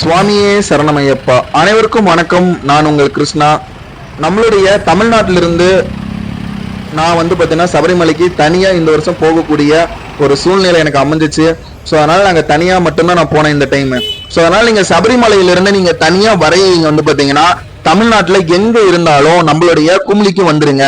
சுவாமியே சரணமையப்பா. அனைவருக்கும் வணக்கம். நான் உங்கள் கிருஷ்ணா. நம்மளுடைய தமிழ்நாட்டிலிருந்து நான் வந்து பார்த்தீங்கன்னா சபரிமலைக்கு தனியாக இந்த வருஷம் போகக்கூடிய ஒரு சூழ்நிலை எனக்கு அமைஞ்சிச்சு. ஸோ அதனால் நாங்கள் தனியாக மட்டும்தான் நான் போனேன் இந்த டைமு ஸோ அதனால் நீங்கள் சபரிமலையிலிருந்து நீங்கள் தனியாக வரையிங்க வந்து பார்த்தீங்கன்னா தமிழ்நாட்டில் எங்கே இருந்தாலும் நம்மளுடைய கும்ளிக்கு வந்துருங்க.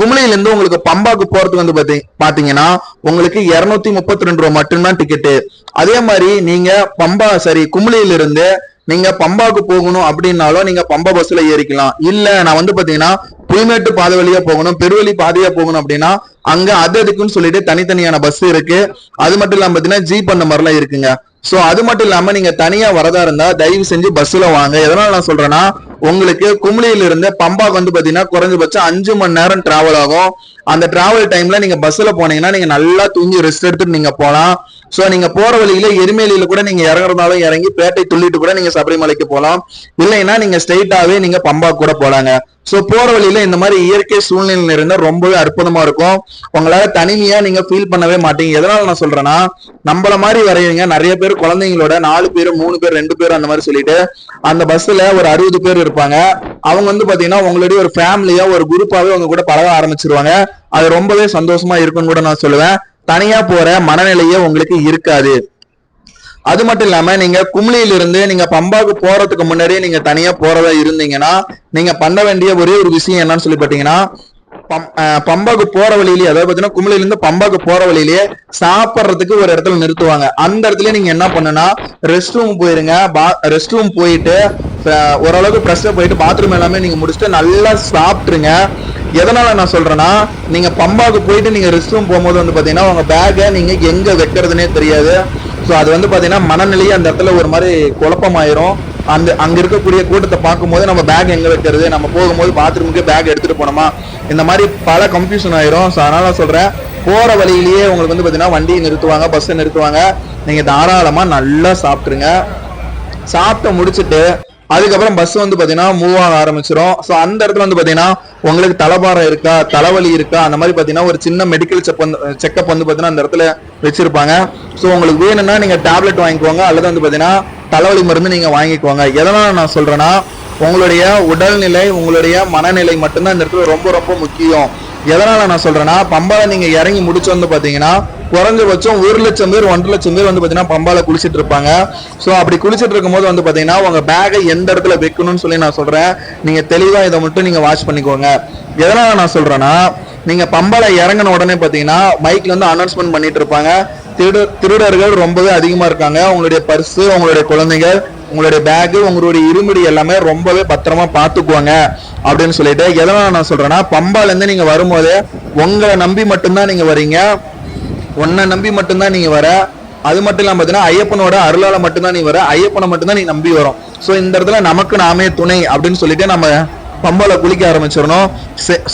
கும்ளியில இருந்து உங்களுக்கு பம்பாக்கு போறதுக்கு வந்து பாத்தீங்கன்னா உங்களுக்கு இருநூத்தி முப்பத்தி ரெண்டு ரூபா மட்டும்தான் டிக்கெட்டு அதே மாதிரி நீங்க பம்பா சரி கும்ளியிலிருந்து நீங்க பம்பாக்கு போகணும் அப்படின்னாலும் நீங்க பம்பா பஸ்ல ஏறிக்கலாம். இல்ல நான் வந்து பாத்தீங்கன்னா புலிமேட்டு பாதை வழியா போகணும் பெருவழி பாதையா போகணும் அப்படின்னா அங்க அது அதுக்குன்னு சொல்லிட்டு தனித்தனியான பஸ் இருக்கு. அது மட்டும் இல்லாம பாத்தீங்கன்னா ஜீப் அந்த மாதிரிலாம் இருக்குங்க. சோ அது மட்டும் இல்லாம நீங்க தனியா வரதா இருந்தா தயவு செஞ்சு பஸ்ல வாங்க. எதனால நான் சொல்றேன்னா உங்களுக்கு கும்ளியில இருந்து பம்பாக்கு வந்து பாத்தீங்கன்னா குறைஞ்சபட்சம் அஞ்சு மணி நேரம் டிராவல் ஆகும். அந்த டிராவல் டைம்ல நீங்க பஸ்ல போனீங்கன்னா நீங்க நல்லா தூங்கி ரெஸ்ட் எடுத்துட்டு நீங்க போலாம். சோ நீங்க போற வழியில எருமேலியில கூட நீங்க இறங்குறதாலும் இறங்கி பேட்டை துள்ளிட்டு கூட நீங்க சபரிமலைக்கு போகலாம் இல்லைன்னா நீங்க ஸ்ட்ரெயிட்டாவே நீங்க பம்பா கூட போலாங்க. சோ போற வழியில இந்த மாதிரி இயற்கை சூழ்நிலை இருந்தா ரொம்பவே அற்புதமா இருக்கும். உங்களால தனிமையா நீங்க ஃபீல் பண்ணவே மாட்டீங்க. எதனால நான் சொல்றேன்னா நம்மள மாதிரி வரையுங்க நிறைய பேர் குழந்தைங்களோட நாலு பேர் மூணு பேர் ரெண்டு பேர் அந்த மாதிரி சொல்லிட்டு அந்த பஸ்ல ஒரு அறுபது பேர் இருப்பாங்க. அவங்க வந்து பாத்தீங்கன்னா உங்களுடைய ஒரு ஃபேமிலியா ஒரு குரூப்பாவே அவங்க கூட பழக ஆரம்பிச்சிருவாங்க. அது ரொம்பவே சந்தோஷமா இருக்கும்னு கூட நான் சொல்லுவேன். தனியா போற மனநிலையே உங்களுக்கு இருக்காது. அது மட்டும் இல்லாம நீங்க கும்ளியிலிருந்து நீங்க பம்பாக்கு போறதுக்கு முன்னாடியே நீங்க தனியா போறதா இருந்தீங்கன்னா நீங்க பண்ண வேண்டிய ஒரே ஒரு விஷயம் என்னன்னு சொல்லி பாத்தீங்கன்னா பம்பாக்கு போற வழியிலேயே அதாவது பாத்தீங்கன்னா கும்ளியில இருந்து பம்பாக்கு போற வழியிலேயே சாப்பிடுறதுக்கு ஒரு இடத்துல நிறுத்துவாங்க. அந்த இடத்துல நீங்க என்ன பண்ணுனா ரெஸ்ட் ரூம் போயிருங்க. ரெஸ்ட் ரூம் போயிட்டு ஓரளவுக்கு ஃப்ரெஷ்ஷாக போயிட்டு பாத்ரூம் எல்லாமே நீங்க முடிச்சுட்டு நல்லா சாப்பிட்டுருங்க. எதனால நான் சொல்றேன்னா நீங்க பம்பாக்கு போயிட்டு நீங்க ரெஸ்ட் ரூம் போகும்போது வந்து பாத்தீங்கன்னா உங்க பேக்கை நீங்க எங்க வைக்கிறதுனே தெரியாது. ஸோ அது வந்து பாத்தீங்கன்னா மனநிலையே அந்த இடத்துல ஒரு மாதிரி குழப்பமாயிரும். அந்த அங்க இருக்கக்கூடிய கூட்டத்தை பார்க்கும்போது நம்ம பேக் எங்க வைக்கிறது? நம்ம போகும்போது பாத்ரூமுக்கு பேக் எடுத்துட்டு போனோமா? இந்த மாதிரி பல கன்ஃபியூஷன் ஆயிரும். ஸோ அதனால நான் சொல்றேன் போற வழியிலேயே உங்களுக்கு வந்து பாத்தீங்கன்னா வண்டியை நிறுத்துவாங்க பஸ்ஸை நிறுத்துவாங்க. நீங்க தாராளமா நல்லா சாப்பிட்டுருங்க. சாப்பிட்டு முடிச்சுட்டு அதுக்கப்புறம் பஸ் வந்து பாத்தீங்கன்னா மூவ் ஆக ஆரம்பிச்சிடும் ஸோ அந்த இடத்துல வந்து பாத்தீங்கன்னா உங்களுக்கு தலைபாரம் இருக்கா தலைவலி இருக்கா அந்த மாதிரி பாத்தீங்கன்னா ஒரு சின்ன மெடிக்கல் செக் வந்து செக்அப் வந்து பாத்தீங்கன்னா அந்த இடத்துல வச்சிருப்பாங்க. ஸோ உங்களுக்கு வேணும்னா நீங்க டேப்லெட் வாங்கிக்கோங்க. அல்லது வந்து பாத்தீங்கன்னா தலைவலி மருந்து நீங்கள் வாங்கிக்கோங்க. எதனால் நான் சொல்கிறேன்னா உங்களுடைய உடல்நிலை உங்களுடைய மனநிலை மட்டும்தான் இந்த இடத்துல ரொம்ப ரொம்ப முக்கியம். எதனால் நான் சொல்கிறேன்னா பம்பால நீங்கள் இறங்கி முடிச்சு வந்து பார்த்தீங்கன்னா குறைஞ்சபட்சம் ஒரு லட்சம் பேர் ஒன்றரை லட்சம் பேர் வந்து பார்த்தீங்கன்னா பம்பால குளிச்சுட்டு இருப்பாங்க. ஸோ அப்படி குளிச்சுட்டு இருக்கும்போது வந்து பார்த்தீங்கன்னா உங்கள் பேக்கை எந்த இடத்துல வைக்கணும்னு சொல்லி நான் சொல்கிறேன் நீங்கள் தெளிவாக இதை மட்டும் நீங்கள் வாட்ச் பண்ணிக்கோங்க. எதனால் நான் சொல்கிறேன்னா நீங்கள் பம்பாவில் இறங்கின உடனே பார்த்தீங்கன்னா பைக்கில் வந்து அனௌன்ஸ்மெண்ட் பண்ணிட்டு இருப்பாங்க. திருட திருடர்கள் ரொம்பவே அதிகமாக இருக்காங்க. உங்களுடைய பர்ஸு உங்களுடைய குழந்தைகள் உங்களுடைய பேகு உங்களுடைய இருமுடி எல்லாமே ரொம்பவே பத்திரமா பார்த்துக்குவாங்க அப்படின்னு சொல்லிட்டு எதனால் நான் சொல்கிறேன்னா பம்பாலேருந்து நீங்கள் நீங்க வரும்போது உங்களை நம்பி மட்டும்தான் நீங்கள் வரீங்க. உன்னை நம்பி மட்டும்தான் நீங்கள் வர. அது மட்டும் இல்லாமல் பார்த்தீங்கன்னா ஐயப்பனோட அருளால் மட்டும்தான் நீ வர. ஐயப்பனை மட்டும்தான் நீ நம்பி வரும். ஸோ இந்த இடத்துல நமக்கு நாமே துணை அப்படின்னு சொல்லிட்டு நம்ம பம்பால குளிக்க ஆரம்பிச்சிடணும்.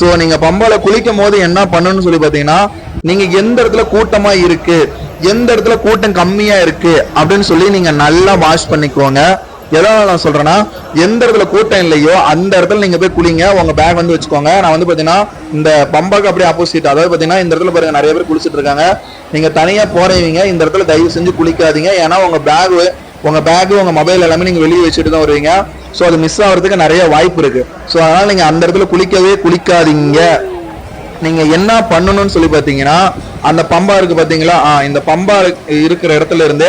ஸோ நீங்கள் பம்பால குளிக்கும் போது என்ன பண்ணணும்னு சொல்லி பார்த்தீங்கன்னா நீங்கள் எந்த இடத்துல கூட்டமாக இருக்குது எந்த இடத்துல கூட்டம் கம்மியா இருக்கு அப்படின்னு சொல்லி நீங்க நல்லா வாஷ் பண்ணிக்கோங்க. எதனால நான் சொல்றேன்னா எந்த இடத்துல கூட்டம் இல்லையோ அந்த இடத்துல நீங்க போய் குளிங்க. உங்க பேக் வந்து வச்சுக்கோங்க. நான் வந்து பாத்தீங்கன்னா இந்த பம்பாக்கு அப்படியே ஆப்போசிட் அதாவது பாத்தீங்கன்னா இந்த இடத்துல பாருங்க நிறைய பேர் குளிச்சுட்டு இருக்காங்க. நீங்க தனியா போறவங்க. இந்த இடத்துல தயவு செஞ்சு குளிக்காதீங்க. ஏன்னா உங்க பேக் உங்க பேக் உங்க மொபைல் எல்லாமே நீங்க வெளியே வச்சுட்டு தான் வருவீங்க. ஸோ அது மிஸ் ஆகிறதுக்கு நிறைய வாய்ப்பு இருக்கு. ஸோ அதனால நீங்க அந்த இடத்துல குளிக்கவே குளிக்காதீங்க. நீங்க என்ன பண்ணணும்னு சொல்லி பாத்தீங்கன்னா அந்த பம்பா இருக்கு பாத்தீங்களா ஆ, இந்த பம்பா இருக்கு- இருக்கிற இடத்துல இருந்து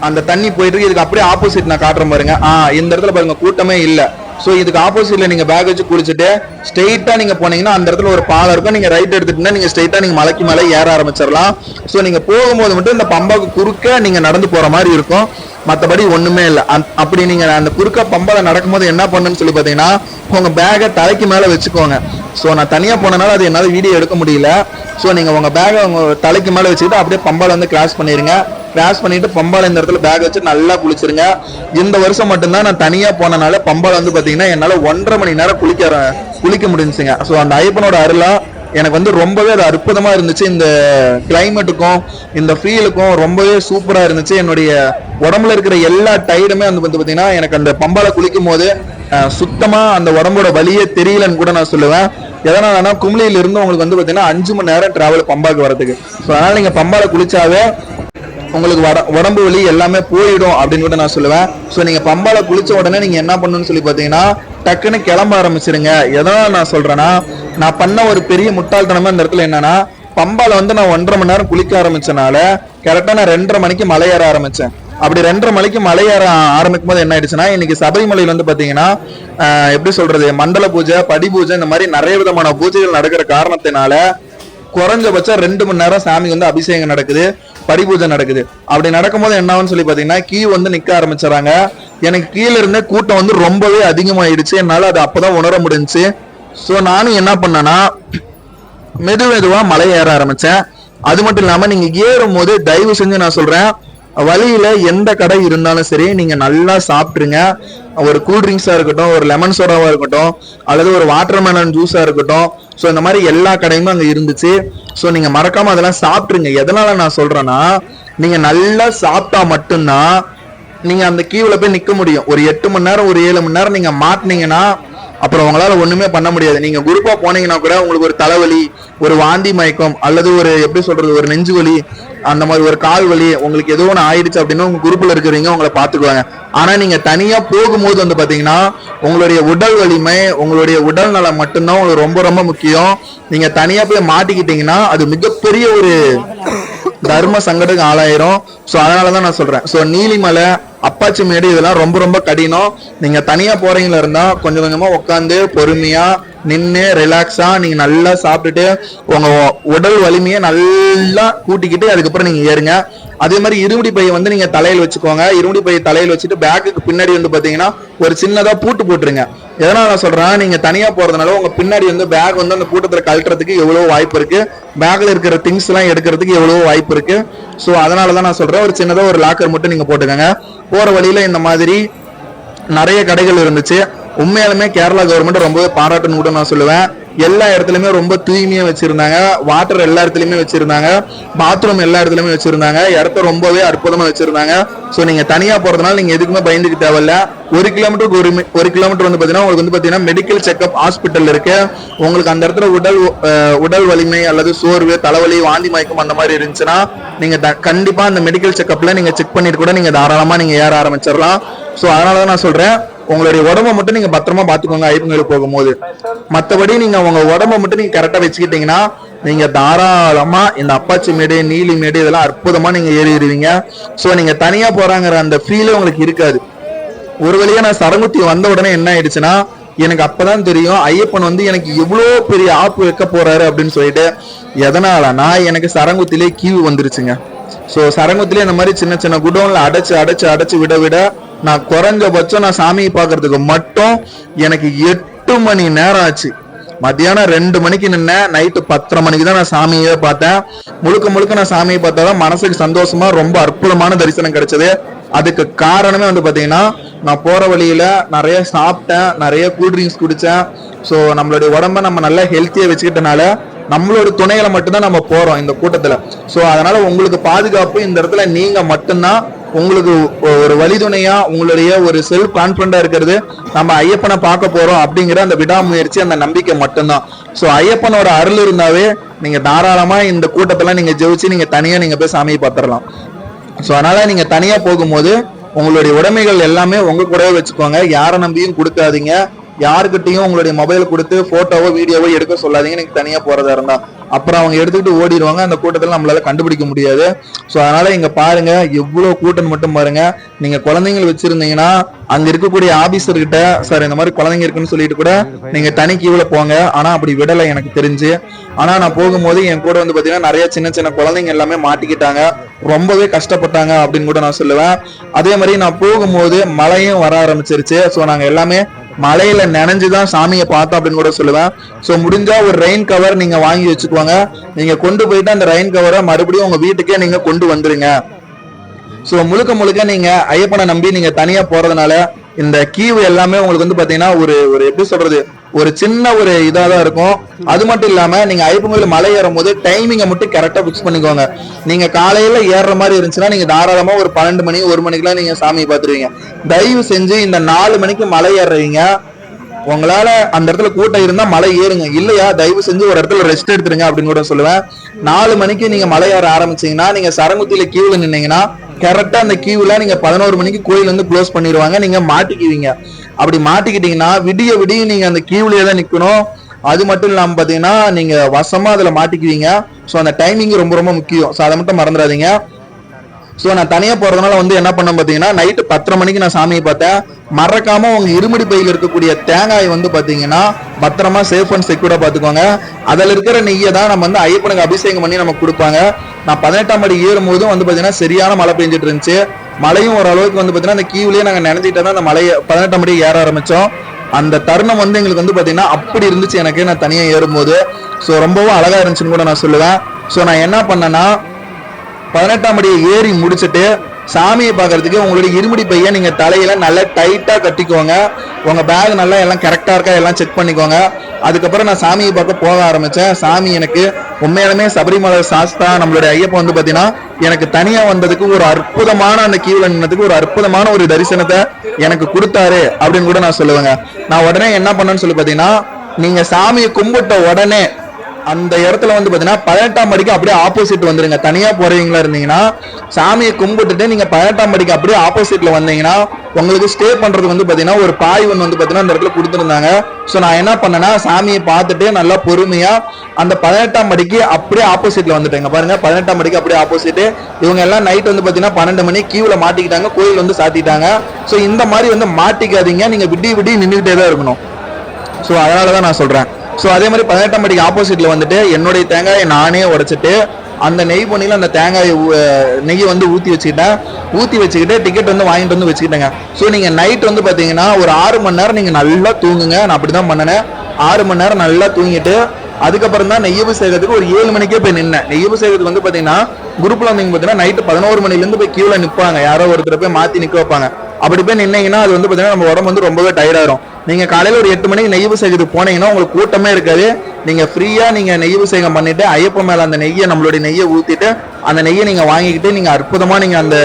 அந்த தண்ணி போயிட்டு இருக்கு. இதுக்கு அப்படியே ஆப்போசிட் நான் காட்டுறேன் பாருங்க. ஆ இந்த இடத்துல பாருங்க கூட்டமே இல்ல. ஸோ இதுக்கு ஆப்போசிட்ல நீங்க பேக் வச்சு குடிச்சிட்டு ஸ்ட்ரெயிட்டா நீங்க போனீங்கன்னா அந்த இடத்துல ஒரு பாலம் இருக்கும். நீங்க ரைட் எடுத்துட்டீங்கன்னா நீங்க ஸ்ட்ரெயிட்டா நீங்க மலைக்கு மேலே ஏற ஆரம்பிச்சிடலாம். ஸோ நீங்க போகும்போது மட்டும் இந்த பம்பாவுக்கு குறுக்க நீங்க நடந்து போற மாதிரி இருக்கும். மற்றபடி ஒன்றுமே இல்லை. அப்படி நீங்கள் அந்த குறுக்க பம்பால நடக்கும்போது என்ன பண்ணுன்னு சொல்லி பார்த்தீங்கன்னா உங்கள் பேகை தலைக்கு மேலே வச்சுக்கோங்க. ஸோ நான் தனியாக போனனால அது என்னால் வீடியோ எடுக்க முடியல. ஸோ நீங்கள் உங்கள் பேகை உங்கள் தலைக்கு மேலே வச்சுக்கிட்டு அப்படியே பம்பால வந்து கிராஸ் பண்ணிடுங்க கிராஸ் பண்ணிட்டு பம்பால இந்த இடத்துல பேக் வச்சு நல்லா குளிச்சிருங்க. இந்த வருஷம் மட்டும்தான் நான் தனியாக போனனால பம்பால வந்து பார்த்தீங்கன்னா என்னால் ஒன்றரை மணி நேரம் குளிக்க குளிக்க முடிஞ்சுங்க ஸோ அந்த ஐயப்பனோட அருளா எனக்கு வந்து ரொம்பவே அது அற்புதமாக இருந்துச்சு. இந்த கிளைமேட்டுக்கும் இந்த ஃபீலுக்கும் ரொம்பவே சூப்பராக இருந்துச்சு. என்னுடைய உடம்புல இருக்கிற எல்லா டயர்டுமே வந்து வந்து பார்த்தீங்கன்னா எனக்கு அந்த பம்பால குளிக்கும் போது சுத்தமாக அந்த உடம்போட வழியே தெரியலன்னு கூட நான் சொல்லுவேன். எதனாலனா கும்ளியிலிருந்து உங்களுக்கு வந்து பார்த்தீங்கன்னா அஞ்சு மணி நேரம் டிராவல் பம்பாக்கு வரதுக்கு ஸோ அதனால் நீங்கள் பம்பால குளிச்சாவே உங்களுக்கு வட உடம்பு வலி எல்லாமே போயிடும் அப்படின்னு கூட நான் சொல்லுவேன். ஸோ நீங்கள் பம்பால குளிச்ச உடனே நீங்கள் என்ன பண்ணணும்னு சொல்லி பார்த்தீங்கன்னா டக்குன்னு கிளம்ப ஆரம்பிச்சிருங்க. எதனால் நான் சொல்கிறேன்னா நான் பண்ண ஒரு பெரிய முட்டாள்தனமே இந்த இடத்துல என்னன்னா பம்பால வந்து நான் ஒன்றரை மணி நேரம் குளிக்க ஆரம்பிச்சனால கரெக்டா நான் ரெண்டரை மணிக்கு மலை ஏற ஆரம்பிச்சேன். அப்படி ரெண்டரை மணிக்கு மலை ஏற ஆரம்பிக்கும் போது என்ன ஆயிடுச்சுன்னா இன்னைக்கு சபரிமலையில் வந்து பாத்தீங்கன்னா எப்படி சொல்றது மண்டல பூஜை படி பூஜை இந்த மாதிரி நிறைய விதமான பூஜைகள் நடக்கிற காரணத்தினால குறைஞ்சபட்சம் ரெண்டு மணி நேரம் சாமி வந்து அபிஷேகம் நடக்குது பரிபூஜை நடக்குது. அப்படி நடக்கும்போது என்ன ஆகும்னு சொல்லி பாத்தீங்கன்னா கீ வந்து நிக்க ஆரம்பிச்சாங்க எனக்கு கீழே இருந்த கூட்டம் வந்து ரொம்பவே அதிகமாயிடுச்சு. என்னால அது அப்பதான் உணர முடிஞ்சு ஸோ நானும் என்ன பண்ணேன்னா மெது மெதுவாக மலை ஏற ஆரம்பித்தேன் அது மட்டும் இல்லாமல் நீங்கள் ஏறும் போது தயவு செஞ்சு நான் சொல்கிறேன் வழியில எந்த கடை இருந்தாலும் சரி நீங்க நல்லா சாப்பிட்ருங்க ஒரு கூல்ட்ரிங்க்ஸா இருக்கட்டும் ஒரு லெமன் சோடாவா இருக்கட்டும் அல்லது ஒரு வாட்டர் மெலன் ஜூஸா இருக்கட்டும். ஸோ இந்த மாதிரி எல்லா கடையுமே அங்கே இருந்துச்சு. ஸோ நீங்க மறக்காம அதெல்லாம் சாப்பிட்ருங்க எதனால நான் சொல்றேன்னா நீங்க நல்லா சாப்பிட்டா மட்டும்தான் நீங்க அந்த கீவில் போய் நிற்க முடியும். ஒரு எட்டு மணி நேரம் ஒரு ஏழு மணி நேரம் நீங்க மாட்டினீங்கன்னா அப்புறம் உங்களால ஒண்ணுமே பண்ண முடியாது. நீங்க குரூப்பா போனீங்கன்னா கூட உங்களுக்கு ஒரு தலைவலி ஒரு வாந்தி மயக்கம் அல்லது ஒரு எப்படி சொல்றது ஒரு நெஞ்சு வலி அந்த மாதிரி ஒரு கால் வலி உங்களுக்கு ஏதோ ஒன்று ஆயிடுச்சு அப்படின்னா உங்க குரூப்ல இருக்கிறவங்க உங்களை பாத்துக்குவாங்க ஆனா நீங்க தனியா போகும்போது வந்து பாத்தீங்கன்னா உங்களுடைய உடல் வலிமை உங்களுடைய உடல் நலம் மட்டும்தான் உங்களுக்கு ரொம்ப ரொம்ப முக்கியம். நீங்க தனியா போய் மாட்டிக்கிட்டீங்கன்னா அது மிகப்பெரிய ஒரு தர்ம சங்கடத்துக்கு ஆளாயிரும். ஸோ அதனால தான் நான் சொல்றேன். ஸோ நீலிமலை அப்பாச்சி மேடு இதெல்லாம் ரொம்ப ரொம்ப கடினம். நீங்க தனியா போறீங்களா இருந்தா கொஞ்சம் கொஞ்சமா உட்காந்து பொறுமையா நின்று ரிலாக்ஸா நீங்க நல்லா சாப்பிட்டுட்டு உங்க உடல் வலிமையை நல்லா கூட்டிக்கிட்டு அதுக்கப்புறம் நீங்க ஏறுங்க. அதே மாதிரி இருமுடி பையை வந்து நீங்க தலையில் வச்சுக்கோங்க. இருமுடி பையை தலையில் வச்சுட்டு பேக்குக்கு பின்னாடி வந்து பாத்தீங்கன்னா ஒரு சின்னதா பூட்டு போட்டுருங்க. எதனால நான் சொல்றேன் நீங்க தனியா போறதுனால உங்க பின்னாடி வந்து பேக் வந்து அந்த கூட்டத்துல கழட்டுறதுக்கு எவ்வளவு வாய்ப்பு இருக்கு. பேக்ல இருக்கிற திங்ஸ் எல்லாம் எடுக்கிறதுக்கு எவ்வளவு வாய்ப்பு இருக்கு. ஸோ அதனால தான் நான் சொல்றேன் ஒரு சின்னதா ஒரு லாக்கர் மட்டும் நீங்க போட்டுக்கோங்க. போற வழியில இந்த மாதிரி நிறைய கடைகள் இருந்துச்சு. உண்மையாலுமே கேரளா கவர்மெண்ட் ரொம்பவே பாராட்டணும் கூட நான் சொல்லுவேன். எல்லா இடத்துலையுமே ரொம்ப தூய்மையா வச்சிருந்தாங்க. வாட்டர் எல்லா இடத்துலயுமே வச்சிருந்தாங்க. பாத்ரூம் எல்லா இடத்துலயுமே வச்சிருந்தாங்க. இடத்த ரொம்பவே அற்புதமா வச்சிருந்தாங்க. சோ நீங்க தனியா போறதுனால நீங்க எதுக்குமே பயந்துக்க தேவையில்ல. ஒரு கிலோமீட்டருக்கு ஒரு ஒரு கிலோமீட்டர் வந்து பாத்தீங்கன்னா உங்களுக்கு வந்து பாத்தீங்கன்னா மெடிக்கல் செக்அப் ஹாஸ்பிட்டல் இருக்கு. உங்களுக்கு அந்த இடத்துல உடல் உடல் வலிமை அல்லது சோர்வு தலைவலி வாந்தி மயக்கம் அந்த மாதிரி இருந்துச்சுன்னா நீங்க த- கண்டிப்பா அந்த மெடிக்கல் செக்அப்ல நீங்க செக் பண்ணிட்டு கூட நீங்க தாராளமா நீங்க ஏற ஆரம்பிச்சிடலாம். சோ அதனால தான் நான் சொல்றேன். உங்களுடைய உடம்ப மட்டும் நீங்க பத்திரமா பாத்துக்கோங்க ஐப்பங்களுக்கு போகும்போது. மத்தபடி நீங்க உங்க உடம்ப மட்டும் நீங்க கரெக்டா வச்சுக்கிட்டீங்கன்னா நீங்க தாராளமா இந்த அப்பாச்சி மேடு நீலி மேடு இதெல்லாம் அற்புதமா நீங்க ஏறிடுவீங்க. சோ நீங்க தனியா போறாங்கிற அந்த ஃபீலே உங்களுக்கு இருக்காது. ஒரு வழியா நான் சரங்குத்தி வந்த உடனே என்ன ஆயிடுச்சுன்னா எனக்கு அப்பதான் தெரியும் ஐயப்பன் வந்து எனக்கு எவ்வளோ பெரிய ஆப்பு வைக்க போறாரு அப்படின்னு சொல்லிட்டு எதனாலனா எனக்கு சரங்குத்திலே கீவு வந்துருச்சுங்க. ஸோ சரங்குத்திலே இந்த மாதிரி சின்ன சின்ன குடோன்ல அடைச்சு அடைச்சு அடைச்சு விட விட நான் குறைஞ்சபட்சம் நான் சாமியை பார்க்கறதுக்கு மட்டும் எனக்கு எட்டு மணி நேரம் ஆச்சு. மத்தியானம் ரெண்டு மணிக்கு நின்னேன் நைட்டு பத்தரை மணிக்கு தான் நான் சாமியே பார்த்தேன். முழுக்க முழுக்க நான் சாமியை பார்த்தாதான் மனசுக்கு சந்தோஷமா ரொம்ப அற்புதமான தரிசனம் கிடைச்சது. அதுக்கு காரணமே வந்து பார்த்தீங்கன்னா நான் போற வழியில நிறைய சாப்பிட்டேன் நிறைய கூல் ட்ரிங்க்ஸ் குடிச்சேன். ஸோ நம்மளுடைய உடம்ப நம்ம நல்லா ஹெல்த்தியாக வச்சுக்கிட்டனால நம்மளோட துணையில மட்டும்தான் நம்ம போறோம் இந்த கூட்டத்துல. ஸோ அதனால உங்களுக்கு பாதுகாப்பு இந்த இடத்துல நீங்க மட்டும்தான் உங்களுக்கு ஒரு வழிதுணையா உங்களுடைய ஒரு செல்ஃப் கான்பிடண்டா இருக்கிறது. நம்ம ஐயப்பனை பார்க்க போறோம் அப்படிங்கிற அந்த விடாமுயற்சி அந்த நம்பிக்கை மட்டும்தான். ஸோ ஐயப்பனோட அருள் இருந்தாவே நீங்க தாராளமா இந்த கூட்டத்தெல்லாம் நீங்க ஜெயிச்சு நீங்க தனியா நீங்க போய் சாமியை பார்த்துடலாம். ஸோ அதனால நீங்க தனியா போகும்போது உங்களுடைய உடைமைகள் எல்லாமே உங்க கூடவே வச்சுக்கோங்க. யாரை நம்பியும் கொடுக்காதீங்க. யாருக்கிட்டையும் உங்களுடைய மொபைல் கொடுத்து போட்டோவோ வீடியோவோ எடுக்க சொல்லாதீங்க. நீங்க தனியா போறதா இருந்தா. அப்புறம் அவங்க எடுத்துக்கிட்டு ஓடிடுவாங்க. அந்த கூட்டத்தில் நம்மளால கண்டுபிடிக்க முடியாது. ஸோ அதனால இங்க பாருங்க. எவ்வளவு கூட்டம் மட்டும் பாருங்க. நீங்க குழந்தைங்கள் வச்சிருந்தீங்கன்னா அங்க இருக்கக்கூடிய ஆபீசர் கிட்ட சார் இந்த மாதிரி குழந்தைங்க இருக்குன்னு சொல்லிட்டு கூட நீங்க தனி கீவுல போங்க. ஆனா அப்படி விடலை எனக்கு தெரிஞ்சு. ஆனா நான் போகும்போது என் கூட வந்து பாத்தீங்கன்னா நிறைய சின்ன சின்ன குழந்தைங்க எல்லாமே மாட்டிக்கிட்டாங்க. ரொம்பவே கஷ்டப்பட்டாங்க அப்படின்னு கூட நான் சொல்லுவேன். அதே மாதிரி நான் போகும்போது மழையும் வர ஆரம்பிச்சிருச்சு. ஸோ நாங்க எல்லாமே மழையில நினைஞ்சுதான் சாமியை பார்த்தோம் அப்படின்னு கூட சொல்லுவேன். ஸோ முடிஞ்சா ஒரு ரெயின் கவர் நீங்க வாங்கி வச்சுக்கோங்க. நீங்க கொண்டு போயிட்டு அந்த ரெயின் கவரை மறுபடியும் உங்க வீட்டுக்கே நீங்க கொண்டு வந்துருங்க. ஸோ முழுக்க முழுக்க நீங்க ஐயப்பனை நம்பி நீங்க தனியா போறதுனால இந்த கீவு எல்லாமே உங்களுக்கு வந்து பாத்தீங்கன்னா ஒரு ஒரு எப்படி சொல்றது? ஒரு சின்ன ஒரு இதாக தான் இருக்கும். அது மட்டும் இல்லாமல் நீங்கள் ஐயப்பன் மலை ஏறும் போது டைமிங்கை மட்டும் கரெக்டாக பிக்ஸ் பண்ணிக்கோங்க. நீங்கள் காலையில் ஏறுற மாதிரி இருந்துச்சுன்னா நீங்கள் தாராளமாக ஒரு பன்னெண்டு மணி ஒரு மணிக்கெல்லாம் நீங்கள் சாமியை பார்த்துருவீங்க. தயவு செஞ்சு இந்த நாலு மணிக்கு மலை ஏறுறீங்க. உங்களால அந்த இடத்துல கூட்டம் இருந்தா மலை ஏறுங்க. இல்லையா? தயவு செஞ்சு ஒரு இடத்துல ரெஸ்ட் எடுத்துருங்க அப்படின்னு கூட சொல்லுவேன். நாலு மணிக்கு நீங்க மலை ஏற ஆரம்பிச்சீங்கன்னா நீங்க சரங்குத்தியில கியூல நின்னீங்கன்னா கரெக்டா அந்த கியூல நீங்க பதினோரு மணிக்கு கோயில் வந்து க்ளோஸ் பண்ணிடுவாங்க நீங்க மாட்டிக்குவீங்க. அப்படி மாட்டிக்கிட்டீங்கன்னா விடிய விடிய நீங்க அந்த கியூலயே தான் நிக்கணும். அது மட்டும் இல்லாம பாத்தீங்கன்னா நீங்க வசமா அதுல மாட்டிக்குவீங்க. ஸோ அந்த டைமிங் ரொம்ப ரொம்ப முக்கியம். ஸோ அதை மட்டும் மறந்துடாதீங்க. ஸோ நான் தனியாக போகிறதுனால வந்து என்ன பண்ணேன் பார்த்தீங்கன்னா நைட்டு பத்தரை மணிக்கு நான் சாமியை பார்த்தேன். மறக்காமல் உங்கள் இருமுடி பையில் இருக்கக்கூடிய தேங்காய் வந்து பார்த்தீங்கன்னா பத்திரமா சேஃப் அண்ட் செக்யூர்டாக பார்த்துக்கோங்க. அதில் இருக்கிற நெய்யை தான் நம்ம வந்து ஐயப்பனுக்கு அபிஷேகம் பண்ணி நமக்கு கொடுப்பாங்க. நான் பதினெட்டாம் படி ஏறும் போதும் வந்து பார்த்தீங்கன்னா சரியான மழை பெஞ்சிட்டு இருந்துச்சு. மழையும் ஓரளவுக்கு வந்து பார்த்தீங்கன்னா அந்த கீவுலேயே நாங்கள் நினைச்சிட்டு தான் அந்த மலையை பதினெட்டாம் படி ஏற ஆரம்பித்தோம் அந்த தருணம் வந்து எங்களுக்கு வந்து பார்த்தீங்கன்னா அப்படி இருந்துச்சு. எனக்கு நான் தனியாக ஏறும்போது. ஸோ ரொம்பவும் அழகாக இருந்துச்சுன்னு கூட நான் சொல்லுவேன். ஸோ நான் என்ன பண்ணேன்னா பதினெட்டாம் படியை ஏறி முடிச்சுட்டு சாமியை பார்க்கறதுக்கு உங்களுடைய இருமுடி பையன் நீங்கள் தலையில நல்லா டைட்டாக கட்டிக்கோங்க. உங்கள் பேக் நல்லா எல்லாம் கரெக்டாக இருக்கா எல்லாம் செக் பண்ணிக்கோங்க. அதுக்கப்புறம் நான் சாமியை பார்க்க போக ஆரம்பித்தேன் சாமி எனக்கு உண்மையாலுமே சபரிமலை சாஸ்தா நம்மளுடைய ஐயப்பன் வந்து பார்த்தீங்கன்னா எனக்கு தனியாக வந்ததுக்கு ஒரு அற்புதமான அந்த கீழே நின்னதுக்கு ஒரு அற்புதமான ஒரு தரிசனத்தை எனக்கு கொடுத்தாரு அப்படின்னு கூட நான் சொல்லுவேங்க. நான் உடனே என்ன பண்ணேன்னு சொல்லி பார்த்தீங்கன்னா நீங்கள் சாமியை கும்பிட்ட உடனே அந்த இடத்துல வந்து பார்த்தீங்கன்னா பதினெட்டாம் படிக்கு அப்படியே ஆப்போசிட் வந்துருங்க. தனியாக போறீங்களா இருந்தீங்கன்னா சாமியை கும்பிட்டுட்டு நீங்கள் பதினெட்டாம் படிக்கு அப்படியே ஆப்போசிட்டில் வந்தீங்கன்னா உங்களுக்கு ஸ்டே பண்ணுறது வந்து பார்த்தீங்கன்னா ஒரு பாய் ஒன்று வந்து பார்த்தீங்கன்னா அந்த இடத்துல கொடுத்துருந்தாங்க. ஸோ நான் என்ன பண்ணேன்னா சாமியை பார்த்துட்டு நல்லா பொறுமையாக அந்த பதினெட்டாம் படிக்கு அப்படியே ஆப்போசிட்டில் வந்துட்டேங்க. பாருங்க பதினெட்டாம் படிக்கு அப்படியே ஆப்போசிட் இவங்க எல்லாம் நைட் வந்து பார்த்தீங்கன்னா பன்னெண்டு மணி கியூவில் மாட்டிக்கிட்டாங்க கோயில் வந்து சாத்திட்டாங்க. ஸோ இந்த மாதிரி வந்து மாட்டிக்காதீங்க. நீங்கள் விடி விடி நின்றுக்கிட்டே தான் இருக்கணும். ஸோ அதனால தான் நான் சொல்கிறேன் ஸோ அதே மாதிரி பதினெட்டாம் படிக்கு ஆப்போசிட்ல வந்துட்டு என்னுடைய தேங்காயை நானே உடைச்சிட்டு அந்த நெய் பொண்ணியில் அந்த தேங்காயை நெய் நெய்யை வந்து ஊற்றி வச்சுக்கிட்டேன். ஊற்றி வச்சுக்கிட்டு டிக்கெட் வந்து வாங்கிட்டு வந்து வச்சுக்கிட்டேங்க. ஸோ நீங்கள் நைட் வந்து பார்த்தீங்கன்னா ஒரு ஆறு மணி நேரம் நீங்கள் நல்லா தூங்குங்க. நான் அப்படி தான் பண்ணினேன் ஆறு மணி நேரம் நல்லா தூங்கிட்டு அதுக்கப்புறம் தான் நெய்யபிஷேகத்துக்கு ஒரு ஏழு மணிக்கே போய் நின்னேன். நெய்யபிஷேகத்துக்கு வந்து பார்த்தீங்கன்னா குரூப்பில் வந்தீங்க பார்த்தீங்கன்னா நைட்டு பதினோரு மணிலேருந்து போய் கீழே நிற்பாங்க யாரோ ஒருத்தர் போய் மாற்றி நிற்க வைப்பாங்க. அப்படி போய் நின்னீங்கன்னா அது வந்து பார்த்தீங்கன்னா நம்ம உடம்பு வந்து ரொம்பவே டயர்டாயிரும் நீங்க காலையில ஒரு எட்டு மணிக்கு நெய்வு செய்து போனீங்கன்னா உங்களுக்கு கூட்டமே இருக்காது. நீங்க ஃப்ரீயா நீங்க நெய்வு சேகம் பண்ணிட்டு ஐயப்பன் மேல அந்த நெய்யை நம்மளுடைய நெய்யை ஊத்திட்டு அந்த நெய்யை நீங்க வாங்கிக்கிட்டு நீங்க அற்புதமா நீங்க அந்த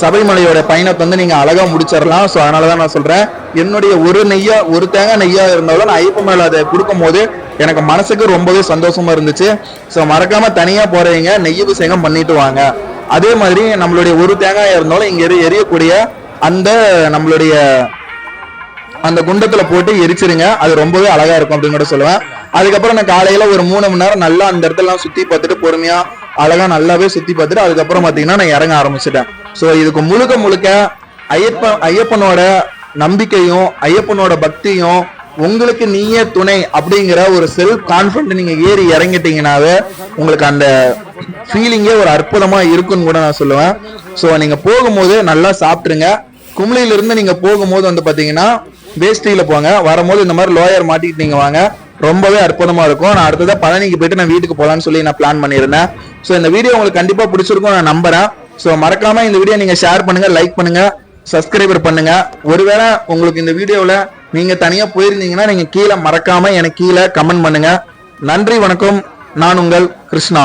சபரிமலையோட பயணத்தை வந்து நீங்க அழகா முடிச்சிடலாம். ஸோ அதனாலதான் நான் சொல்றேன். என்னுடைய ஒரு நெய்யா ஒரு தேங்காய் நெய்யா இருந்தாலும் நான் ஐயப்பன் மேல அதை கொடுக்கும் போது எனக்கு மனசுக்கு ரொம்பவே சந்தோஷமா இருந்துச்சு. ஸோ மறக்காம தனியா போறவங்க நெய் அபிஷேகம் பண்ணிட்டு வாங்க. அதே மாதிரி நம்மளுடைய ஒரு தேங்காய் இருந்தாலும் இங்க எரியக்கூடிய அந்த நம்மளுடைய அந்த குண்டத்துல போட்டு எரிச்சிருங்க. அது ரொம்பவே அழகா இருக்கும் அப்படின்னு கூட சொல்லுவேன். அதுக்கப்புறம் நான் காலையில ஒரு மூணு மணி நேரம் நல்லா அந்த இடத்துல சுத்தி பார்த்துட்டு பொறுமையா அழகா நல்லாவே சுத்தி பார்த்துட்டு அதுக்கப்புறம் பாத்தீங்கன்னா நான் இறங்க ஆரம்பிச்சிட்டேன். சோ இதுக்கு முழுக்க முழுக்க ஐயப்பன் ஐயப்பனோட நம்பிக்கையும் ஐயப்பனோட பக்தியும் உங்களுக்கு நீயே துணை அப்படிங்கிற ஒரு செல்ஃப் கான்பிடன்ட் நீங்க ஏறி இறங்கிட்டீங்கனாவே உங்களுக்கு அந்த ஃபீலிங்கே ஒரு அற்புதமா இருக்குன்னு கூட நான் சொல்லுவேன். ஸோ நீங்க போகும்போது நல்லா சாப்பிட்டுருங்க. கும்ளியிலிருந்து நீங்க போகும்போது வந்து பாத்தீங்கன்னா வேஷ்டியில போங்க. வரும்போது இந்த மாதிரி லோயர் மாட்டிக்கிட்டு நீங்கள் வாங்க. ரொம்பவே அற்புதமாக இருக்கும். நான் அடுத்ததாக பழனிக்கு போயிட்டு நான் வீட்டுக்கு போகலான்னு சொல்லி நான் பிளான் பண்ணியிருந்தேன். ஸோ இந்த வீடியோ உங்களுக்கு கண்டிப்பாக பிடிச்சிருக்கும் நான் நம்புறேன். ஸோ மறக்காமல் இந்த வீடியோ நீங்கள் ஷேர் பண்ணுங்கள் லைக் பண்ணுங்கள் சப்ஸ்கிரைபர் பண்ணுங்கள் ஒருவேளை உங்களுக்கு இந்த வீடியோவில் நீங்கள் தனியாக போயிருந்தீங்கன்னா நீங்கள் கீழே மறக்காமல் எனக்கு கீழே கமெண்ட் பண்ணுங்கள் நன்றி வணக்கம். நான் உங்கள் கிருஷ்ணா.